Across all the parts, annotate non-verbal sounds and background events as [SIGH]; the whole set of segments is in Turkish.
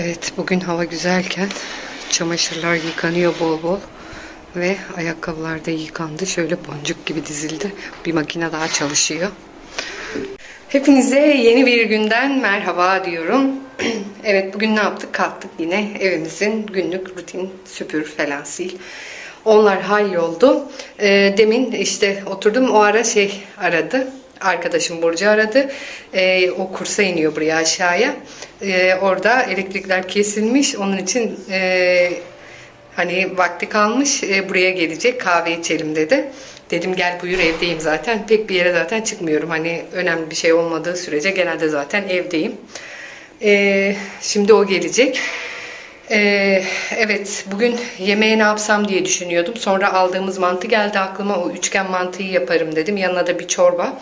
Evet bugün hava güzelken çamaşırlar yıkanıyor bol bol ve ayakkabılar da yıkandı. Şöyle boncuk gibi dizildi. Bir makine daha çalışıyor. Hepinize yeni bir günden merhaba diyorum. [CLEARS THROAT] evet bugün ne yaptık? Kalktık yine evimizin günlük rutin süpür falan sil. Onlar halloldu. Ee, demin işte oturdum o ara şey aradı. Arkadaşım Burcu aradı. Ee, o kursa iniyor buraya aşağıya. Ee, orada elektrikler kesilmiş. Onun için e, hani vakti kalmış. e, buraya gelecek kahve içelim dedi. Dedim gel buyur evdeyim zaten. Pek bir yere zaten çıkmıyorum. Hani önemli bir şey olmadığı sürece genelde zaten evdeyim. Ee, şimdi o gelecek. Ee, evet bugün yemeğe ne yapsam diye düşünüyordum. Sonra aldığımız mantı geldi aklıma. O üçgen mantıyı yaparım dedim. Yanına da bir çorba.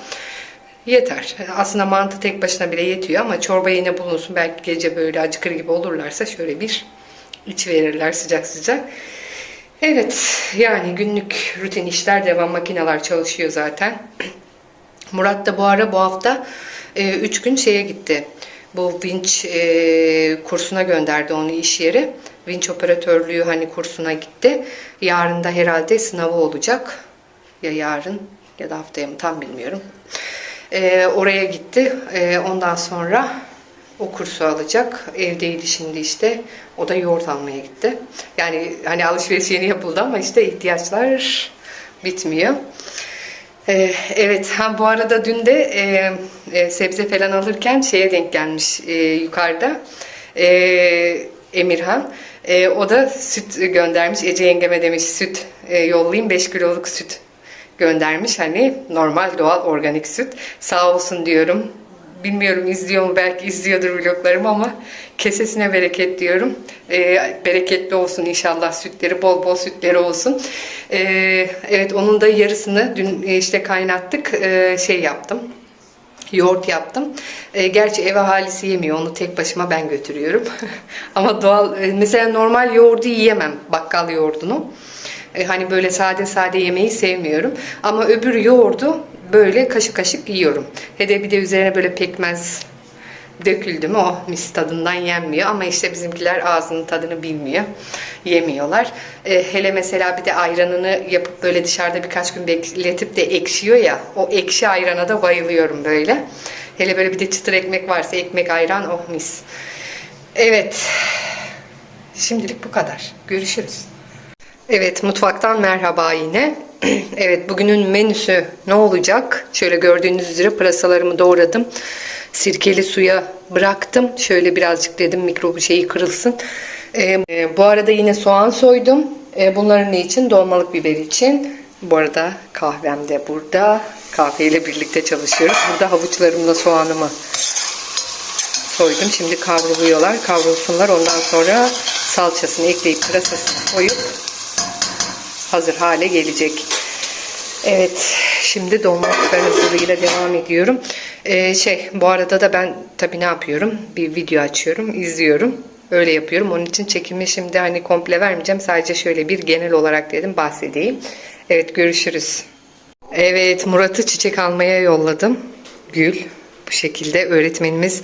Yeter. Aslında mantı tek başına bile yetiyor ama çorba yine bulunsun. Belki gece böyle acıkır gibi olurlarsa şöyle bir iç verirler sıcak sıcak. Evet yani günlük rutin işler devam makineler çalışıyor zaten. [CLEARS THROAT] Murat da bu ara bu hafta 3 gün şeye gitti. Bu vinç e, kursuna gönderdi onu iş yeri. Vinç operatörlüğü hani kursuna gitti. Yarın da herhalde sınavı olacak. Ya yarın ya da haftaya mı tam bilmiyorum. E, oraya gitti. E, ondan sonra o kursu alacak. Evdeydi şimdi işte. O da yoğurt almaya gitti. Yani hani alışveriş yeni yapıldı ama işte ihtiyaçlar bitmiyor. Ee, evet, ha bu arada dün de e, e, sebze falan alırken şeye denk gelmiş e, yukarıda e, Emirhan. E, o da süt göndermiş. Ece yengeme demiş süt e, yollayayım 5 kiloluk süt göndermiş. Hani normal doğal organik süt. Sağ olsun diyorum. Bilmiyorum izliyor mu belki izliyordur vloglarımı ama kesesine bereket diyorum. Ee, bereketli olsun inşallah sütleri bol bol sütleri olsun. Ee, evet onun da yarısını dün e, işte kaynattık Ee, şey yaptım. Yoğurt yaptım. Ee, gerçi ev ahalisi yemiyor. Onu tek başıma ben götürüyorum. [LAUGHS] ama doğal e, mesela normal yoğurdu yiyemem. Bakkal yoğurdunu. E, Hani böyle sade sade yemeği sevmiyorum. Ama öbür yoğurdu böyle kaşık kaşık yiyorum. Hele bir de üzerine böyle pekmez döküldü mü o mis tadından yenmiyor. Ama işte bizimkiler ağzının tadını bilmiyor. Yemiyorlar. E, hele mesela bir de ayranını yapıp böyle dışarıda birkaç gün bekletip de ekşiyor ya. O ekşi ayrana da bayılıyorum böyle. Hele böyle bir de çıtır ekmek varsa ekmek ayran oh mis. Evet. Şimdilik bu kadar. Görüşürüz. Evet mutfaktan merhaba yine. [CLEARS THROAT] evet bugünün menüsü ne olacak? Şöyle gördüğünüz üzere pırasalarımı doğradım. Sirkeli suya bıraktım. Şöyle birazcık dedim mikrobu şeyi kırılsın. Ee, bu arada yine soğan soydum. Ee, bunların ne için? Dolmalık biber için. Bu arada kahvem de burada. Kahveyle birlikte çalışıyoruz. Burada havuçlarımla soğanımı soydum. Şimdi kavruluyorlar. Kavrulsunlar. Ondan sonra salçasını ekleyip pırasasını koyup hazır hale gelecek. Evet, şimdi dolmalıklar hazırlığıyla devam ediyorum. Ee, şey, bu arada da ben tabii ne yapıyorum? Bir video açıyorum, izliyorum. Öyle yapıyorum. Onun için çekimi şimdi hani komple vermeyeceğim. Sadece şöyle bir genel olarak dedim bahsedeyim. Evet, görüşürüz. Evet, Murat'ı çiçek almaya yolladım. Gül. Bu şekilde öğretmenimiz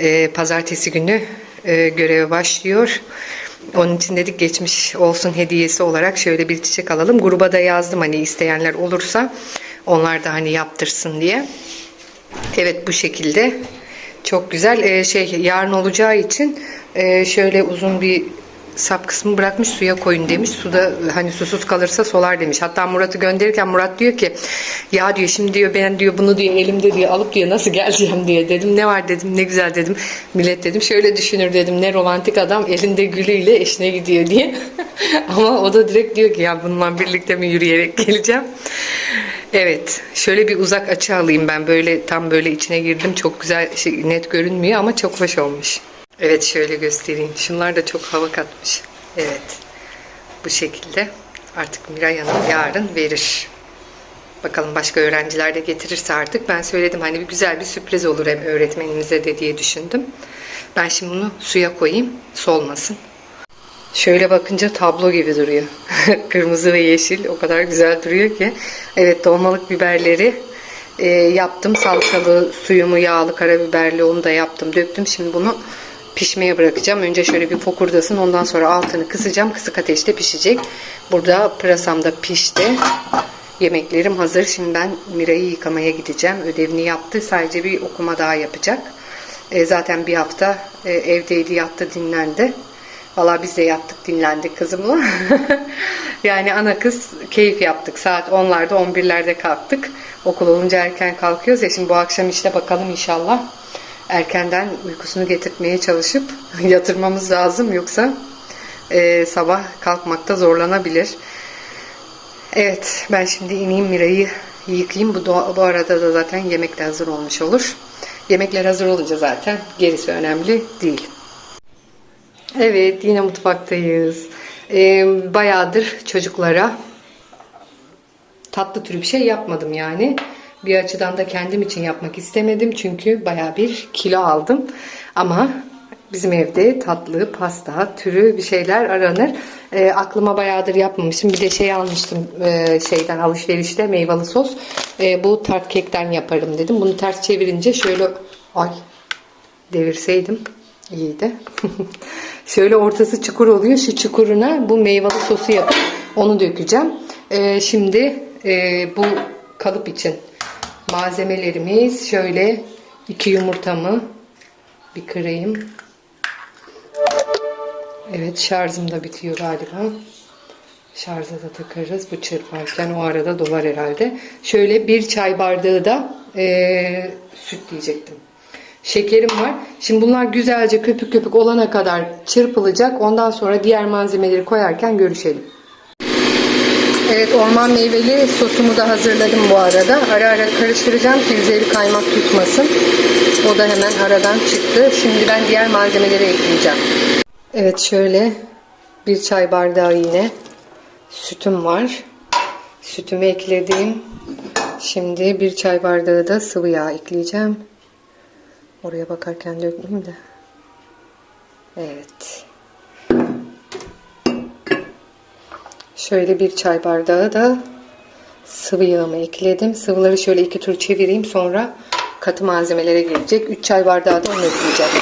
e, pazartesi günü e, göreve başlıyor. Onun için dedik geçmiş olsun hediyesi olarak şöyle bir çiçek alalım. Gruba da yazdım hani isteyenler olursa onlar da hani yaptırsın diye. Evet bu şekilde. Çok güzel. Ee, şey yarın olacağı için e, şöyle uzun bir sap kısmı bırakmış suya koyun demiş. Suda hani susuz kalırsa solar demiş. Hatta Murat'ı gönderirken Murat diyor ki ya diyor şimdi diyor ben diyor bunu diyor elimde diyor alıp diyor nasıl geleceğim diye dedim. Ne var dedim ne güzel dedim. Millet dedim şöyle düşünür dedim ne romantik adam elinde gülüyle eşine gidiyor diye. [LAUGHS] Ama o da direkt diyor ki ya bununla birlikte mi yürüyerek geleceğim. Evet şöyle bir uzak açı alayım ben böyle tam böyle içine girdim çok güzel şey, net görünmüyor ama çok hoş olmuş. Evet şöyle göstereyim. Şunlar da çok hava katmış. Evet. Bu şekilde. Artık Miray Hanım yarın verir. Bakalım başka öğrenciler de getirirse artık. Ben söyledim hani bir güzel bir sürpriz olur hem öğretmenimize de diye düşündüm. Ben şimdi bunu suya koyayım. Solmasın. Şöyle bakınca tablo gibi duruyor. [LAUGHS] Kırmızı ve yeşil o kadar güzel duruyor ki. Evet dolmalık biberleri e, yaptım. Salçalı, suyumu, yağlı, karabiberli onu da yaptım. Döktüm. Şimdi bunu pişmeye bırakacağım. Önce şöyle bir fokurdasın. Ondan sonra altını kısacağım. Kısık ateşte pişecek. Burada pırasam da pişti. Yemeklerim hazır. Şimdi ben Mira'yı yıkamaya gideceğim. Ödevini yaptı. Sadece bir okuma daha yapacak. E, zaten bir hafta e, evdeydi, yattı, dinlendi. Valla biz de yattık, dinlendik kızımla. [LAUGHS] yani ana kız keyif yaptık. Saat 10'larda, 11'lerde kalktık. Okul olunca erken kalkıyoruz ya. Şimdi bu akşam işte bakalım inşallah. Erkenden uykusunu getirtmeye çalışıp [LAUGHS] yatırmamız lazım. Yoksa e, sabah kalkmakta zorlanabilir. Evet ben şimdi ineyim Mira'yı yıkayayım. Bu, bu arada da zaten yemek de hazır olmuş olur. Yemekler hazır olunca zaten gerisi önemli değil. Evet yine mutfaktayız. Ee, bayağıdır çocuklara tatlı türü bir şey yapmadım yani. Bir açıdan da kendim için yapmak istemedim çünkü baya bir kilo aldım. Ama bizim evde tatlı, pasta türü bir şeyler aranır. Ee, aklıma bayağıdır yapmamışım. Bir de şey almıştım e, şeyden alışverişte meyveli sos. Ee, bu tart kekten yaparım dedim. Bunu ters çevirince şöyle ay devirseydim iyiydi. [LAUGHS] Şöyle ortası çukur oluyor. Şu çukuruna bu meyveli sosu yapıp onu dökeceğim. Ee, şimdi e, bu kalıp için malzemelerimiz şöyle iki yumurtamı bir kırayım. Evet şarjım da bitiyor galiba. Şarja da takarız. Bu çırparken o arada dolar herhalde. Şöyle bir çay bardağı da e, süt diyecektim. Şekerim var. Şimdi bunlar güzelce köpük köpük olana kadar çırpılacak. Ondan sonra diğer malzemeleri koyarken görüşelim. Evet orman meyveli sosumu da hazırladım bu arada. Ara ara karıştıracağım ki üzeri kaymak tutmasın. O da hemen aradan çıktı. Şimdi ben diğer malzemeleri ekleyeceğim. Evet şöyle bir çay bardağı yine sütüm var. Sütümü ekledim. Şimdi bir çay bardağı da sıvı yağ ekleyeceğim. Oraya bakarken dökmeyeyim de. Evet. Şöyle bir çay bardağı da sıvı yağımı ekledim. Sıvıları şöyle iki tur çevireyim. Sonra katı malzemelere gelecek. 3 çay bardağı da onu ekleyeceğim.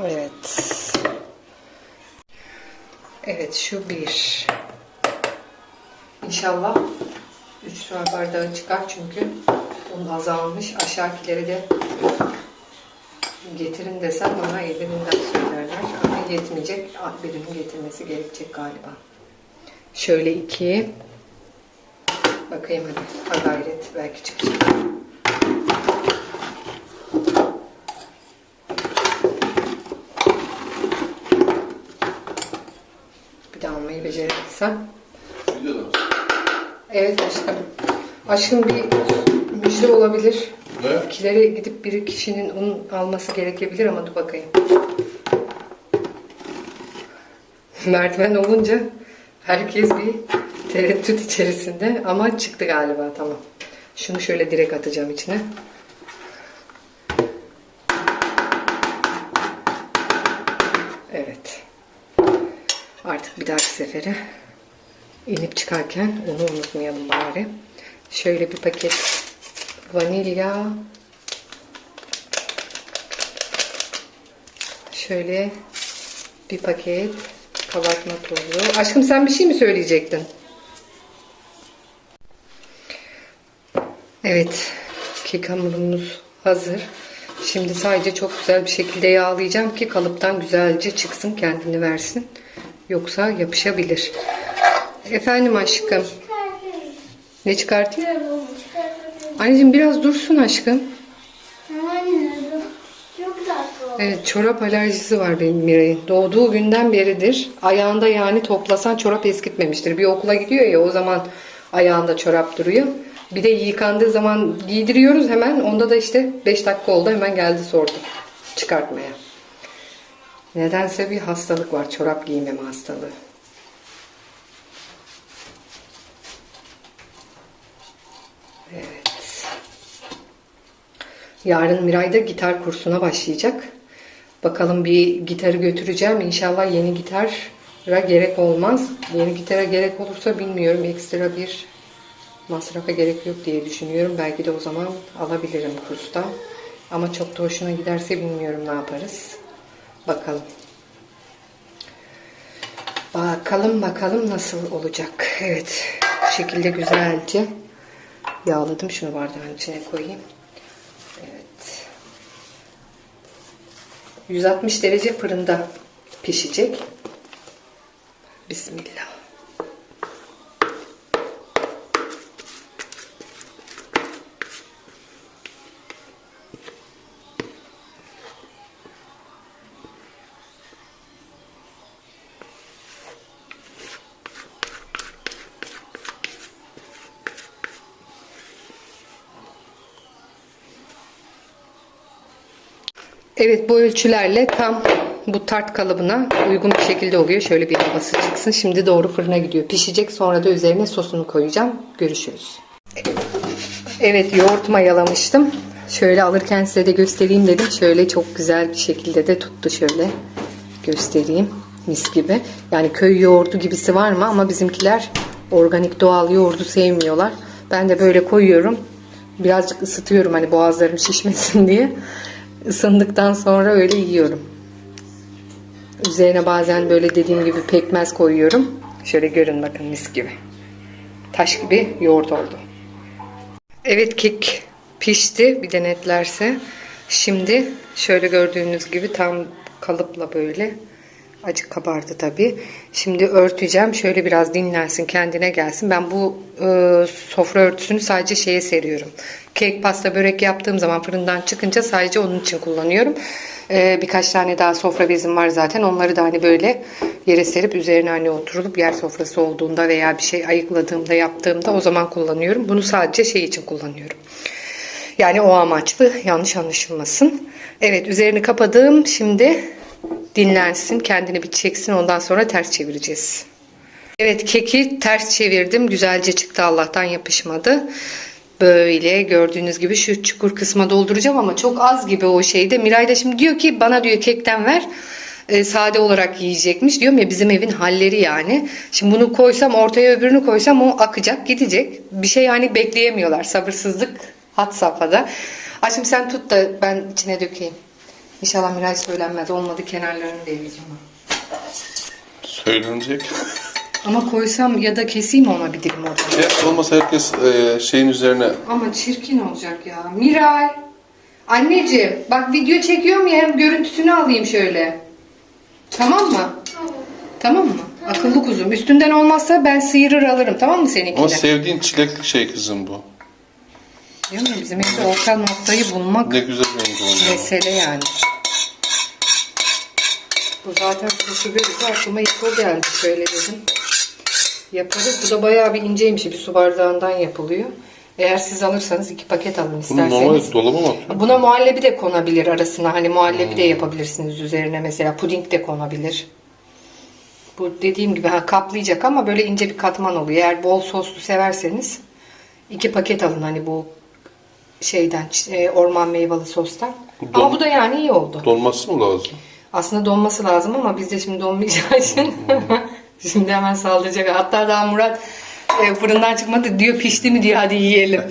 Evet. Evet şu bir. İnşallah 3 çay bardağı çıkar çünkü un azalmış. Aşağıkileri de getirin desem bana ellerinden söylerler. Ama yetmeyecek. Birinin getirmesi gerekecek galiba. Şöyle iki. Bakayım hadi. Ha gayret. Belki çıkacak. Bir de almayı becerebilsem. Evet aşkım. Aşkım bir müjde olabilir. Ne? Kilere gidip bir kişinin un alması gerekebilir ama dur bakayım. Merdiven olunca herkes bir tereddüt içerisinde ama çıktı galiba tamam. Şunu şöyle direkt atacağım içine. Evet. Artık bir dahaki sefere inip çıkarken onu unutmayalım bari. Şöyle bir paket vanilya. Şöyle bir paket kabartma tozu. Aşkım sen bir şey mi söyleyecektin? Evet. Kek hamurumuz hazır. Şimdi sadece çok güzel bir şekilde yağlayacağım ki kalıptan güzelce çıksın kendini versin. Yoksa yapışabilir. Efendim aşkım. Ne çıkartayım? Anneciğim biraz dursun aşkım. Çok tatlı. Evet çorap alerjisi var benim Miray'ın. Doğduğu günden beridir. Ayağında yani toplasan çorap eskitmemiştir. Bir okula gidiyor ya o zaman ayağında çorap duruyor. Bir de yıkandığı zaman giydiriyoruz hemen. Onda da işte 5 dakika oldu hemen geldi sordu. Çıkartmaya. Nedense bir hastalık var. Çorap giymeme hastalığı. Yarın Miray da gitar kursuna başlayacak. Bakalım bir gitarı götüreceğim. İnşallah yeni gitara gerek olmaz. Yeni gitara gerek olursa bilmiyorum. Ekstra bir masrafa gerek yok diye düşünüyorum. Belki de o zaman alabilirim kursta. Ama çok da hoşuna giderse bilmiyorum ne yaparız. Bakalım. Bakalım bakalım nasıl olacak. Evet. Bu şekilde güzelce yağladım. Şunu bardağın içine koyayım. Evet. 160 derece fırında pişecek. Bismillah. Evet bu ölçülerle tam bu tart kalıbına uygun bir şekilde oluyor. Şöyle bir havası çıksın. Şimdi doğru fırına gidiyor. Pişecek. Sonra da üzerine sosunu koyacağım. Görüşürüz. Evet yoğurt mayalamıştım. Şöyle alırken size de göstereyim dedim. Şöyle çok güzel bir şekilde de tuttu şöyle. Göstereyim. Mis gibi. Yani köy yoğurdu gibisi var mı? Ama bizimkiler organik doğal yoğurdu sevmiyorlar. Ben de böyle koyuyorum. Birazcık ısıtıyorum hani boğazlarım şişmesin [LAUGHS] diye. Isındıktan sonra öyle yiyorum. Üzerine bazen böyle dediğim gibi pekmez koyuyorum. Şöyle görün bakın mis gibi. Taş gibi yoğurt oldu. Evet kek pişti bir de netlerse. Şimdi şöyle gördüğünüz gibi tam kalıpla böyle acık kabardı tabi. Şimdi örteceğim. Şöyle biraz dinlensin kendine gelsin. Ben bu e, sofra örtüsünü sadece şeye seriyorum. Kek, pasta, börek yaptığım zaman fırından çıkınca sadece onun için kullanıyorum. E, birkaç tane daha sofra bezim var zaten. Onları da hani böyle yere serip üzerine hani oturulup yer sofrası olduğunda veya bir şey ayıkladığımda yaptığımda o zaman kullanıyorum. Bunu sadece şey için kullanıyorum. Yani o amaçlı yanlış anlaşılmasın. Evet üzerini kapadım. Şimdi dinlensin, kendini bir çeksin. Ondan sonra ters çevireceğiz. Evet keki ters çevirdim. Güzelce çıktı Allah'tan yapışmadı. Böyle gördüğünüz gibi şu çukur kısma dolduracağım ama çok az gibi o şeyde. Miray da şimdi diyor ki bana diyor kekten ver. E, sade olarak yiyecekmiş. Diyorum ya bizim evin halleri yani. Şimdi bunu koysam ortaya öbürünü koysam o akacak gidecek. Bir şey yani bekleyemiyorlar. Sabırsızlık hat safhada. Aşkım sen tut da ben içine dökeyim. İnşallah Miray söylenmez. Olmadı kenarlarını deneyeceğim. Söylenecek. Ama koysam ya da keseyim ona bir dilim oradan. Ya olmasa herkes e, şeyin üzerine Ama çirkin olacak ya. Miray. Anneciğim bak video çekiyorum ya hem görüntüsünü alayım şöyle. Tamam mı? Tamam mı? Akıllı kuzum. Üstünden olmazsa ben sıyırır alırım. Tamam mı ama seninkine? sevdiğin çilekli şey kızım bu. Diyorum ya bizim evde orta noktayı bulmak Ne güzel mesele yani. Bu zaten sushi görünce aklıma ilk o geldi. Şöyle dedim. Yaparız. Bu da bayağı bir inceymiş. Bir su bardağından yapılıyor. Eğer siz alırsanız iki paket alın Bunu isterseniz. normal dolaba mı atıyor? Buna muhallebi de konabilir arasına. Hani muhallebi de yapabilirsiniz üzerine mesela. Puding de konabilir. Bu dediğim gibi ha, kaplayacak ama böyle ince bir katman oluyor. Eğer bol soslu severseniz iki paket alın hani bu şeyden e, orman meyveli sostan. Bu Ama bu da yani iyi oldu. Donması mı lazım? Aslında donması lazım ama bizde şimdi donmayacağı için [LAUGHS] şimdi hemen saldıracak. Hatta daha Murat e, fırından çıkmadı diyor pişti mi diyor hadi yiyelim.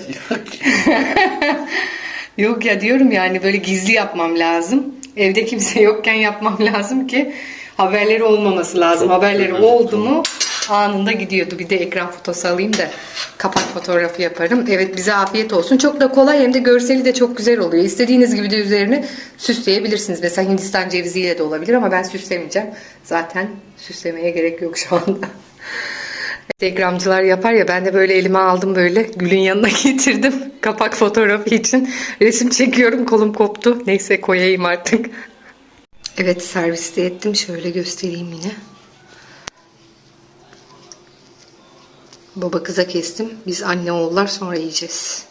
Yok [LAUGHS] ya diyorum yani böyle gizli yapmam lazım. Evde kimse yokken yapmam lazım ki haberleri olmaması lazım. Çok haberleri oldu mu anında gidiyordu. Bir de ekran fotosu alayım da kapak fotoğrafı yaparım. Evet bize afiyet olsun. Çok da kolay hem de görseli de çok güzel oluyor. İstediğiniz gibi de üzerine süsleyebilirsiniz. Mesela Hindistan ceviziyle de olabilir ama ben süslemeyeceğim. Zaten süslemeye gerek yok şu anda. Instagramcılar yapar ya ben de böyle elime aldım böyle gülün yanına [LAUGHS] getirdim kapak fotoğrafı için resim çekiyorum kolum koptu neyse koyayım artık. Evet serviste ettim şöyle göstereyim yine. Baba kıza kestim biz anne oğullar sonra yiyeceğiz.